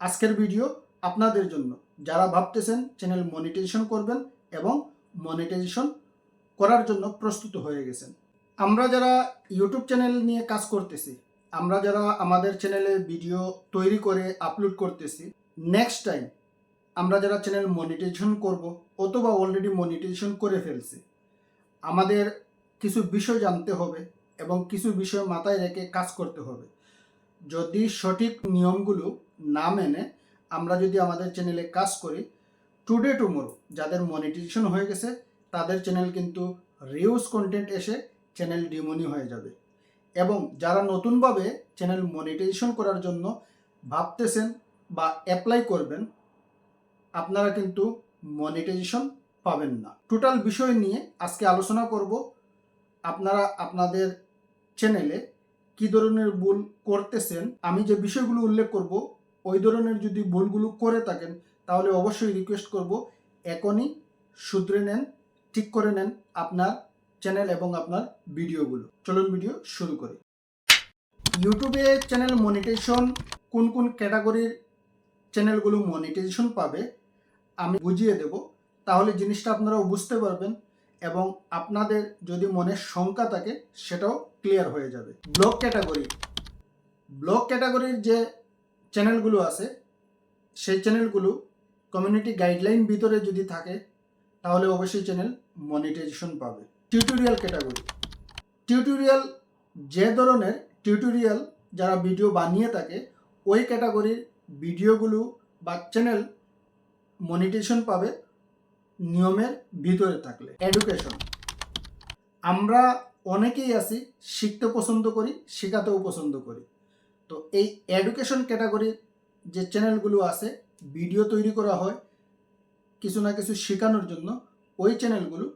আজকের ভিডিও আপনাদের জন্য। যারা ভাবতেছেন চ্যানেল মনিটাইজেশন করবেন এবং মনিটাইজেশন করার জন্য প্রস্তুত হয়ে গেছেন। আমরা যারা ইউটিউব চ্যানেল নিয়ে কাজ করতেছি, আমরা যারা আমাদের চ্যানেলে ভিডিও তৈরি করে আপলোড করতেছি নেক্সট টাইম আমরা যারা চ্যানেল মনিটাইজেশন করব অথবা অলরেডি মনিটাইজেশন করে ফেলছি, আমাদের কিছু বিষয় জানতে হবে এবং কিছু বিষয় মাথায় রেখে কাজ করতে হবে। যদি সঠিক নিয়মগুলো না মেনে আমরা যদি আমাদের চ্যানেলে কাজ করি টুডে টুমোরো যাদের মনিটাইজেশন হয়ে গেছে, তাদের চ্যানেল কিন্তু রিউজ কন্টেন্ট এসে চ্যানেল ডিমনি হয়ে যাবে। এবং যারা নতুনভাবে চ্যানেল মনিটাইজেশন করার জন্য ভাবতেছেন বা অ্যাপ্লাই করবেন, আপনারা কিন্তু মনিটাইজেশন পাবেন না। টোটাল বিষয় নিয়ে আজকে আলোচনা করব, আপনারা আপনাদের চ্যানেলে কি ধরনের ভুল করতেছেন, আমি যে বিষয়গুলো উল্লেখ করব ওই ধরনের যদি ভুলগুলো করে থাকেন, তাহলে অবশ্যই রিকোয়েস্ট করব। এখনই শুধরে নেন, ঠিক করে নেন আপনার চ্যানেল এবং আপনার ভিডিওগুলো চলুন ভিডিও শুরু করি। ইউটিউবে চ্যানেল মনিটাইজেশন কোন কোন ক্যাটাগরির চ্যানেলগুলো মনিটাইজেশন পাবে, আমি বুঝিয়ে দেব। তাহলে জিনিসটা আপনারাও বুঝতে পারবেন এবং আপনাদের যদি মনে শঙ্কা থাকে, সেটাও ক্লিয়ার হয়ে যাবে। ব্লক ক্যাটাগরি ব্লক ক্যাটাগরির যে চ্যানেলগুলো আছে, সেই চ্যানেলগুলো কমিউনিটি গাইডলাইন ভিতরে যদি থাকে, তাহলে অবশ্যই চ্যানেল মনিটাইজেশন পাবে। টিউটোরিয়াল ক্যাটাগরি টিউটোরিয়াল যে ধরনের টিউটোরিয়াল যারা ভিডিও বানিয়ে থাকে, ওই ক্যাটাগরির ভিডিওগুলো বা চ্যানেল মনিটেশন পাবে নিয়মের ভিতরে থাকলে। এডুকেশন আমরা অনেকেই আছি, শিখতে পছন্দ করি, শেখাতেও পছন্দ করি। তো এই এডুকেশন ক্যাটাগরির যে চ্যানেলগুলো আছে ভিডিও তৈরি করা হয় কিছু না কিছু শেখানোর জন্য, ওই চ্যানেলগুলো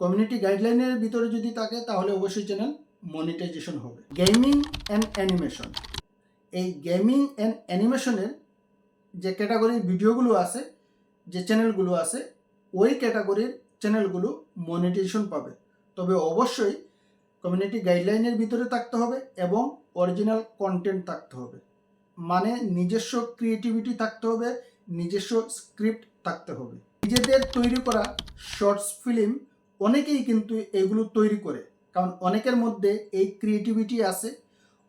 কমিউনিটি গাইডলাইনের ভিতরে যদি থাকে, তাহলে অবশ্যই চ্যানেল মনিটাইজেশন হবে। গেমিং অ্যান্ড অ্যানিমেশন এই গেমিং অ্যান্ড অ্যানিমেশনের যে ক্যাটাগরির ভিডিওগুলো আছে, যে চ্যানেলগুলো আছে, ওই ক্যাটাগরির চ্যানেলগুলো মনিটাইজেশন পাবে। তবে অবশ্যই কমিউনিটি গাইডলাইনের ভিতরে থাকতে হবে এবং অরিজিনাল কন্টেন্ট থাকতে হবে। মানে নিজস্ব ক্রিয়েটিভিটি থাকতে হবে, নিজস্ব স্ক্রিপ্ট থাকতে হবে। নিজেদের তৈরি করা শর্টস ফিল্ম অনেকেই কিন্তু এগুলো তৈরি করে, কারণ অনেকের মধ্যে এই ক্রিয়েটিভিটি আছে,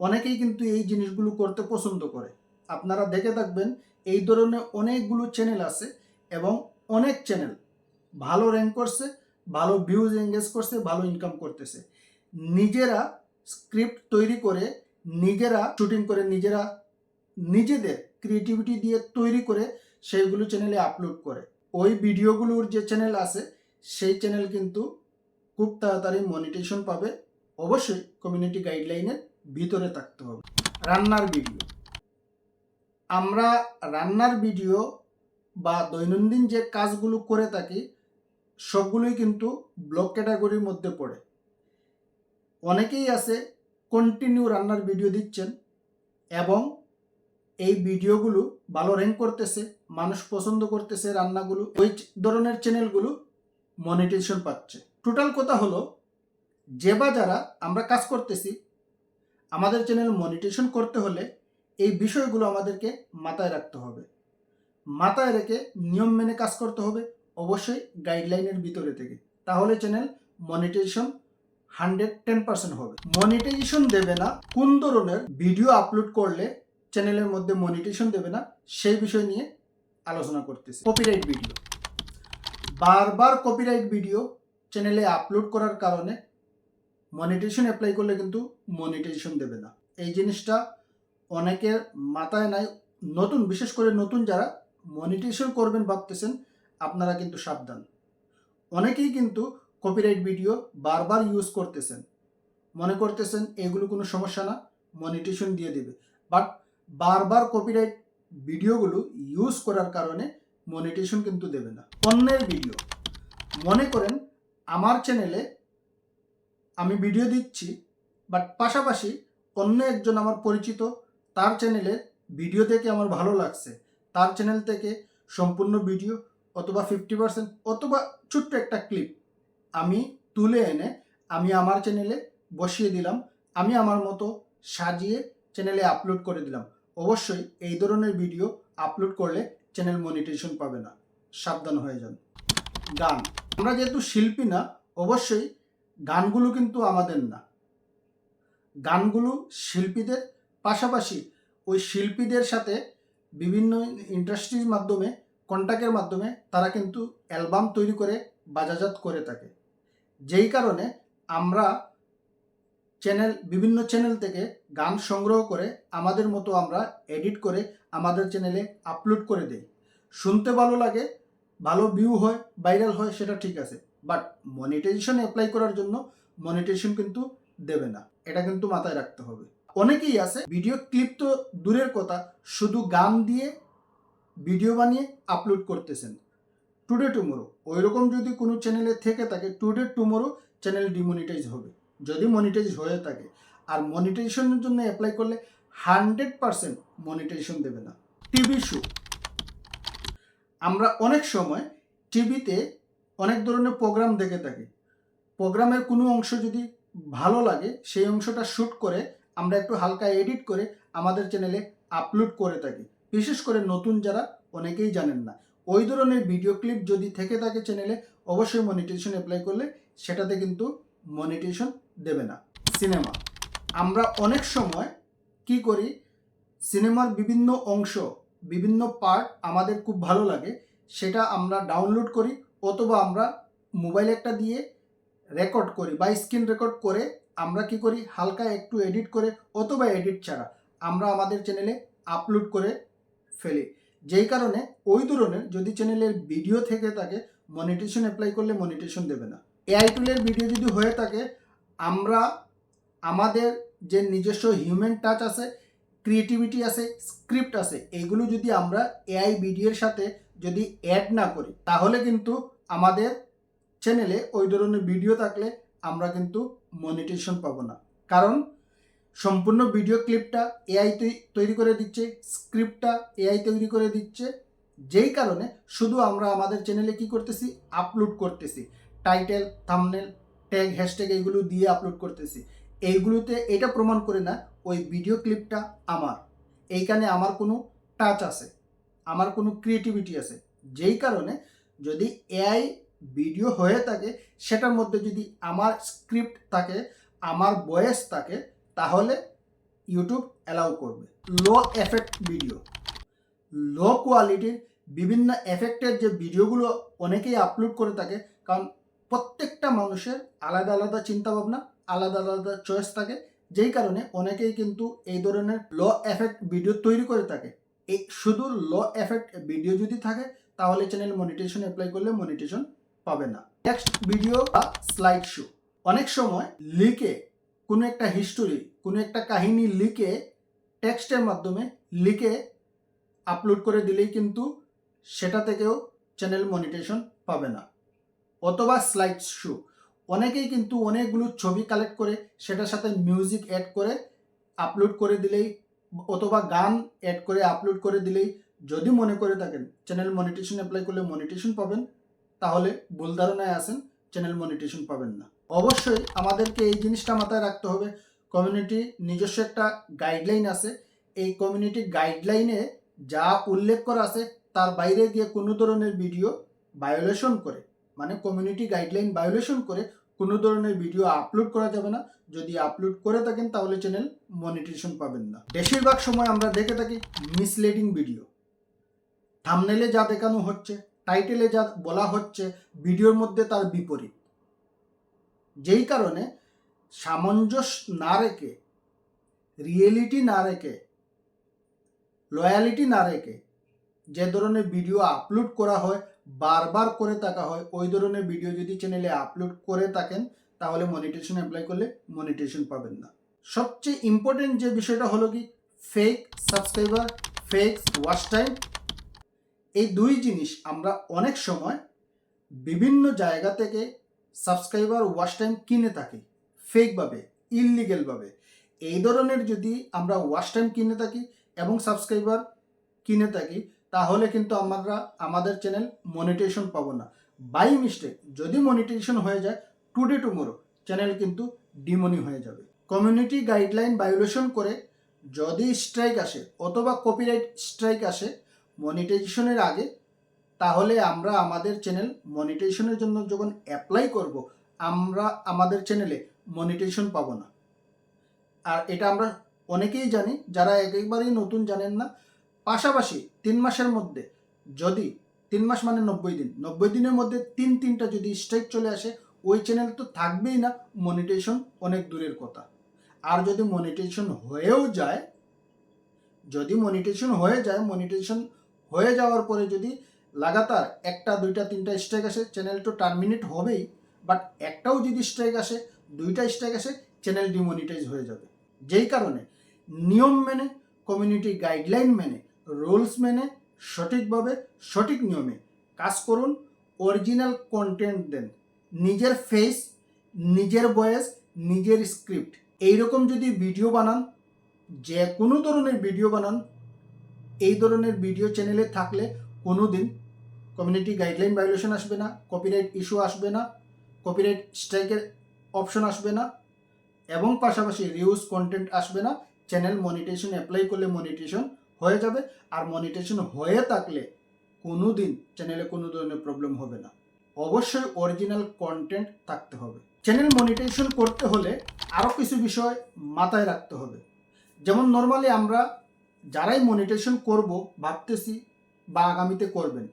অনেকেই কিন্তু এই জিনিসগুলো করতে পছন্দ করে। আপনারা দেখে থাকবেন, এই ধরনের অনেকগুলো চ্যানেল আছে এবং অনেক চ্যানেল ভালো র্যাঙ্ক করছে, ভালো ভিউজ এঙ্গেজ করছে, ভালো ইনকাম করতেছে। নিজেরা স্ক্রিপ্ট তৈরি করে নিজেরা শুটিং করে নিজেরা নিজেদের ক্রিয়েটিভিটি দিয়ে তৈরি করে সেইগুলো চ্যানেলে আপলোড করে। ওই ভিডিওগুলোর যে চ্যানেল আছে, সেই চ্যানেল কিন্তু খুব তাড়াতাড়ি মনিটেশন পাবে। অবশ্যই কমিউনিটি গাইডলাইনের ভিতরে থাকতে হবে। রান্নার ভিডিও আমরা রান্নার ভিডিও বা দৈনন্দিন যে কাজগুলো করে থাকি, সবগুলোই কিন্তু ব্লক ক্যাটাগরির মধ্যে পড়ে। অনেকেই আছে কন্টিনিউ রান্নার ভিডিও দিচ্ছেন এবং এই ভিডিওগুলো ভালো র্যাঙ্ক করতেছে, মানুষ পছন্দ করতেছে রান্নাগুলো, ওই ধরনের চ্যানেলগুলো মনিটেশন পাচ্ছে। টোটাল কথা হলো, যে বা যারা আমরা কাজ করতেছি, আমাদের চ্যানেল মনিটেশন করতে হলে এই বিষয়গুলো আমাদেরকে মাথায় রাখতে হবে। মাথায় রেখে নিয়ম মেনে কাজ করতে হবে, অবশ্যই গাইডলাইনের ভিতরে থেকে। তাহলে channel monetisation hundred ten percent হবে। মনিটাইজেশন দেবে না, কোন ধরনের ভিডিও আপলোড করলে চ্যানেলের মধ্যে মনিটাইজেশন দেবে না, সেই বিষয় নিয়ে আলোচনা করতেছি। কপিরাইট ভিডিও বারবার কপিরাইট ভিডিও চ্যানেলে আপলোড করার কারণে মনিটাইজেশন অ্যাপ্লাই করলে কিন্তু মনিটাইজেশন দেবে না। এই জিনিসটা অনেকের মাথায় নাই। নতুন, বিশেষ করে নতুন যারা মনিটেশন করবেন ভাবতেছেন, আপনারা কিন্তু সাবধান। অনেকেই কিন্তু কপিরাইট ভিডিও বারবার ইউজ করতেছেন। মনে করতেছেন এগুলো কোনো সমস্যা না মনিটেশন দিয়ে দেবে। বাট বারবার কপিরাইট ভিডিওগুলো ইউজ করার কারণে মনিটেশন কিন্তু দেবে না। অন্যের ভিডিও মনে করেন আমার চ্যানেলে আমি ভিডিও দিচ্ছি বাট পাশাপাশি অন্য একজন আমার পরিচিত, তার চ্যানেলে ভিডিও থেকে আমার ভালো লাগছে। তার চ্যানেল থেকে সম্পূর্ণ ভিডিও অথবা ফিফটি পার্সেন্ট অথবা ছোট্ট একটা ক্লিপ আমি তুলে এনে আমি আমার চ্যানেলে বসিয়ে দিলাম। আমি আমার মতো সাজিয়ে চ্যানেলে আপলোড করে দিলাম। অবশ্যই এই ধরনের ভিডিও আপলোড করলে চ্যানেল মনিটেশন পাবে না। সাবধান হয়ে যান। গান আমরা যেহেতু শিল্পী না, অবশ্যই গানগুলো কিন্তু আমাদের না। গানগুলো শিল্পীদের পাশাপাশি ওই শিল্পীদের সাথে বিভিন্ন ইন্ডাস্ট্রির মাধ্যমে কন্ট্যাক্টের মাধ্যমে তারা কিন্তু অ্যালবাম তৈরি করে বাজাজাত করে থাকে। যেই কারণে আমরা চ্যানেল বিভিন্ন চ্যানেল থেকে গান সংগ্রহ করে আমাদের মতো আমরা এডিট করে আমাদের চ্যানেলে আপলোড করে দেই। শুনতে ভালো লাগে, ভালো ভিউ হয় ভাইরাল হয়, সেটা ঠিক আছে। বাট মনিটাইজেশন অ্যাপ্লাই করার জন্য মনিটাইজেশন কিন্তু দেবে না। এটা কিন্তু মাথায় রাখতে হবে। অনেকেই আছে ভিডিও ক্লিপ তো দূরের কথা, শুধু গান দিয়ে ভিডিও বানিয়ে আপলোড করতেছেন। টুডে টুমোরো ওই রকম যদি কোনো চ্যানেলে থেকে থাকে টুডে টুমোরো চ্যানেল ডিমনিটাইজ হবে। যদি মনিটাইজ হয়ে থাকে। আর মনিটাইজেশনের জন্য অ্যাপ্লাই করলে হান্ড্রেড পারসেন্ট মনিটাইজেশন দেবে না। টিভি শো আমরা অনেক সময় টিভিতে অনেক ধরনের প্রোগ্রাম দেখে থাকি। প্রোগ্রামের কোনো অংশ যদি ভালো লাগে, সেই অংশটা শ্যুট করে আমরা একটু হালকা এডিট করে আমাদের চ্যানেলে আপলোড করে থাকি। বিশেষ করে নতুন যারা, অনেকেই জানেন না। ওই ধরনের ভিডিও ক্লিপ যদি থেকে থাকে চ্যানেলে অবশ্যই মনিটাইজেশন অ্যাপ্লাই করলে সেটাতে কিন্তু মনিটাইজেশন দেবে না। সিনেমা আমরা অনেক সময় কি করি সিনেমার বিভিন্ন অংশ, বিভিন্ন পার্ট আমাদের খুব ভালো লাগে, সেটা আমরা ডাউনলোড করি অথবা আমরা মোবাইল একটা দিয়ে রেকর্ড করি বা স্ক্রিন রেকর্ড করে আমরা কি করি, হালকা একটু এডিট করে অথবা এডিট ছাড়া আমরা আমাদের চ্যানেলে আপলোড করে ফেলি। যেই কারণে ওই ধরনের যদি চ্যানেলের ভিডিও থেকে থাকে মনিটেশন অ্যাপ্লাই করলে মনিটেশন দেবে না। এআই টুলের ভিডিও যদি হয়ে থাকে, আমরা আমাদের যে নিজস্ব হিউম্যান টাচ আছে ক্রিয়েটিভিটি আছে স্ক্রিপ্ট আছে, এগুলো যদি আমরা এআই ভিডিওর সাথে যদি অ্যাড না করি, তাহলে কিন্তু আমাদের চ্যানেলে ওই ধরনের ভিডিও থাকলে আমরা কিন্তু মনিটেশন পাবো না। কারণ সম্পূর্ণ ভিডিও ক্লিপটা এআই তৈরি করে দিচ্ছে স্ক্রিপ্টটা এআই তৈরি করে দিচ্ছে। যেই কারণে শুধু আমরা আমাদের চ্যানেলে কি করতেছি? আপলোড করতেছি। টাইটেল থামনেল ট্যাগ হ্যাশট্যাগ এইগুলো দিয়ে আপলোড করতেছি। এইগুলোতে এটা প্রমাণ করে না, ওই ভিডিও ক্লিপটা আমার। এইখানে আমার কোনো টাচ আছে, আমার কোনো ক্রিয়েটিভিটি আছে। যেই কারণে যদি এআই ভিডিও হয়ে থাকে, সেটার মধ্যে যদি আমার স্ক্রিপ্ট থাকে, আমার বয়েস থাকে তাহলে ইউটিউব অ্যালাউ করবে। লো এফেক্ট ভিডিও লো কোয়ালিটির বিভিন্ন এফেক্টের যে ভিডিওগুলো অনেকেই আপলোড করে থাকে, কারণ প্রত্যেকটা মানুষের আলাদা আলাদা চিন্তাভাবনা, আলাদা আলাদা চয়েস থাকে। যেই কারণে অনেকেই কিন্তু এই ধরনের লো এফেক্ট ভিডিও তৈরি করে থাকে। এই শুধু লো এফেক্ট ভিডিও যদি থাকে, তাহলে চ্যানেল মনিটেশন অ্যাপ্লাই করলে মনিটেশন পাবে না। নেক্সট ভিডিও বা স্লাইড শো অনেক সময় লিকে কোনো একটা হিস্টোরি কোনো একটা কাহিনী লিখে টেক্সটের মাধ্যমে লিখে আপলোড করে দিলেই কিন্তু সেটা থেকেও চ্যানেল মনিটেশন পাবে না। অথবা স্লাইড শো অনেকেই কিন্তু অনেকগুলো ছবি কালেক্ট করে সেটার সাথে মিউজিক অ্যাড করে আপলোড করে দিলেই অথবা গান অ্যাড করে আপলোড করে দিলেই যদি মনে করে থাকেন চ্যানেল মনিটেশন অ্যাপ্লাই করলে মনিটেশন পাবেন, তাহলে ভুল ধারণায় আসেন চ্যানেল মনিটেশন পাবেন না। অবশ্যই আমাদেরকে এই জিনিসটা মাথায় রাখতে হবে। কমিউনিটি নিজস্ব একটা গাইডলাইন আছে। এই কমিউনিটি গাইডলাইনে যা উল্লেখ করা আছে, তার বাইরে গিয়ে কোনো ধরনের ভিডিও ভায়োলেশন করে মানে কমিউনিটি গাইডলাইন ভায়োলেশন করে কোনো ধরনের ভিডিও আপলোড করা যাবে না। যদি আপলোড করে থাকেন, তাহলে চ্যানেল মনিটেশন পাবেন না। বেশিরভাগ সময় আমরা দেখে থাকি মিসলিডিং ভিডিও থামনেলে যা দেখানো হচ্ছে টাইটেলে যা বলা হচ্ছে ভিডিওর মধ্যে তার বিপরীত। যেই কারণে সামঞ্জস্য না রেখে রিয়েলিটি না রেখে লয়ালিটি না রেখে যে ধরনের ভিডিও আপলোড করা হয়, বারবার করে থাকা হয়, ওই ধরনের ভিডিও যদি চ্যানেলে আপলোড করে থাকেন, তাহলে মনিটেশন অ্যাপ্লাই করলে মনিটেশন পাবেন না। সবচেয়ে ইম্পর্টেন্ট যে বিষয়টা হলো কি fake subscriber fake watch time এই দুই জিনিস আমরা অনেক সময় বিভিন্ন জায়গা থেকে সাবস্ক্রাইবার ওয়াচ টাইম কিনে থাকি ফেকভাবে ইললিগেলভাবে এই ধরনের যদি আমরা ওয়াচ টাইম কিনে থাকি এবং সাবস্ক্রাইবার কিনে থাকি, তাহলে কিন্তু আমরা, আমাদের চ্যানেল মনিটেশন পাবো না। বাই মিস্টেক যদি মনিটেশন হয়ে যায় টুডে টুমোরো চ্যানেল কিন্তু ডিমনি হয়ে যাবে। কমিউনিটি গাইডলাইন ভায়োলেশন করে যদি স্ট্রাইক আসে, অথবা কপিরাইট স্ট্রাইক আসে মনিটাইজেশনের আগে তাহলে আমরা আমাদের চ্যানেল মনিটাইজেশনের জন্য যখন অ্যাপ্লাই করব, আমরা আমাদের চ্যানেলে মনিটাইজেশন পাবো না। আর এটা আমরা অনেকেই জানি, যারা একেবারেই নতুন জানেন না, পাশাপাশি তিন মাসের মধ্যে যদি, তিন মাস মানে নব্বই দিন, নব্বই দিনের মধ্যে তিন তিনটা যদি স্ট্রাইক চলে আসে, ওই চ্যানেল তো থাকবেই না মনিটাইজেশন অনেক দূরের কথা। আর যদি মনিটাইজেশন হয়েও যায়, যদি মনিটাইজেশন হয়ে যায় মনিটাইজেশন হয়ে যাওয়ার পরে যদি লাগাতার একটা, দুইটা, তিনটা স্ট্রাইক আসে চ্যানেল তো টার্মিনেট হবেই বাট একটাও যদি স্ট্রাইক আসে, দুইটা স্ট্রাইক আসে চ্যানেল ডিমনিটাইজ হয়ে যাবে। যেই কারণে নিয়ম মেনে কমিউনিটি গাইডলাইন মেনে রুলস মেনে, সঠিকভাবে, সঠিক নিয়মে কাজ করুন অরিজিনাল কন্টেন্ট দেন। নিজের ফেস নিজের ভয়েস নিজের স্ক্রিপ্ট এইরকম যদি ভিডিও বানান যে কোনো ধরনের ভিডিও বানান, এই ধরনের ভিডিও চ্যানেলে থাকলে কোনো দিন কমিউনিটি গাইডলাইন ভায়োলেশন আসবে না কপিরাইট ইস্যু আসবে না কপিরাইট স্ট্রাইকের অপশন আসবে না এবং পাশাপাশি রিউজ কন্টেন্ট আসবে না চ্যানেল মনিটেশন অ্যাপ্লাই করলে মনিটেশন হয়ে যাবে আর মনিটেশন হয়ে থাকলে কোনো দিন চ্যানেলে কোনো ধরনের প্রবলেম হবে না। অবশ্যই অরিজিনাল কন্টেন্ট থাকতে হবে। চ্যানেল মনিটেশন করতে হলে আরও কিছু বিষয় মাথায় রাখতে হবে। যেমন নর্মালি আমরা যারাই মনিটেশন করব, ভাবতেছি বা আগামীতে করবেন।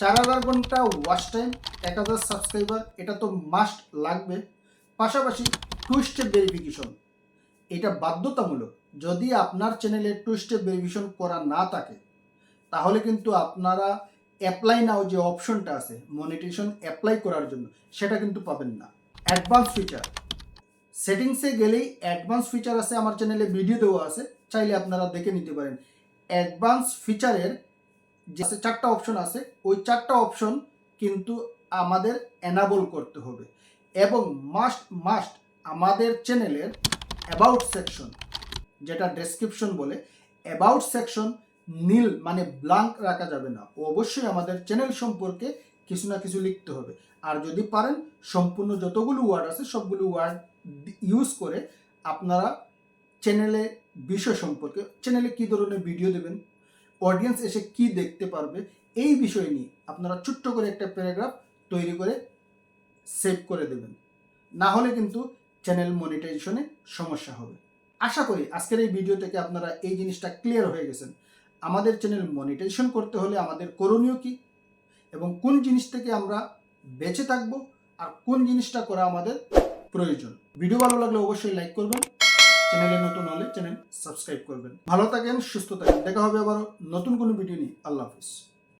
চার হাজার ঘণ্টা ওয়াচ টাইম এক হাজার সাবস্ক্রাইবার এটা তো মাস্ট লাগবে। পাশাপাশি টু স্টেপ ভেরিফিকেশন এটা বাধ্যতামূলক। যদি আপনার চ্যানেলে টু স্টেপ ভেরিফিকেশন করা না থাকে, তাহলে কিন্তু আপনারা অ্যাপ্লাই নাও যে অপশনটা আছে মনিটেশন অ্যাপ্লাই করার জন্য, সেটা কিন্তু পাবেন না। অ্যাডভান্স ফিচার সেটিংসে গেলেই অ্যাডভান্স ফিচার আছে আমার চ্যানেলে ভিডিও দেওয়া আছে, চাইলে আপনারা দেখে নিতে পারেন। অ্যাডভান্স ফিচারের যে চারটা অপশন আছে, ওই চারটা অপশন কিন্তু আমাদের এনাবল করতে হবে। এবং মাস্ট মাস্ট আমাদের চ্যানেলের অ্যাবাউট সেকশন যেটা ডেসক্রিপশন বলে অ্যাবাউট সেকশন নীল মানে ব্লাঙ্ক রাখা যাবে না। অবশ্যই আমাদের চ্যানেল সম্পর্কে কিছু না কিছু লিখতে হবে। আর যদি পারেন, সম্পূর্ণ যতগুলো ওয়ার্ড আছে, সবগুলো ওয়ার্ড ইউজ করে আপনারা চ্যানেলে বিষয় সম্পর্কে চ্যানেলে কী ধরনের ভিডিও দেবেন? অডিয়েন্স এসে কি দেখতে পারবে, এই বিষয় নিয়ে আপনারা ছোট্ট করে একটা প্যারাগ্রাফ তৈরি করে সেভ করে দেবেন। না হলে কিন্তু চ্যানেল মনিটাইজেশনে সমস্যা হবে। আশা করি আজকের এই ভিডিও থেকে আপনারা এই জিনিসটা ক্লিয়ার হয়ে গেছেন। আমাদের চ্যানেল মনিটাইজেশন করতে হলে আমাদের করণীয় কি এবং কোন জিনিস থেকে আমরা বেঁচে থাকব আর কোন জিনিসটা করা আমাদের প্রয়োজন। ভিডিও ভালো লাগলে অবশ্যই লাইক করবেন। চ্যানেলে নতুন হলে চ্যানেল সাবস্ক্রাইব করবেন। ভালো থাকেন, সুস্থ থাকেন। দেখা হবে আবার নতুন কোনো ভিডিও নিয়ে। আল্লাহ হাফিজ।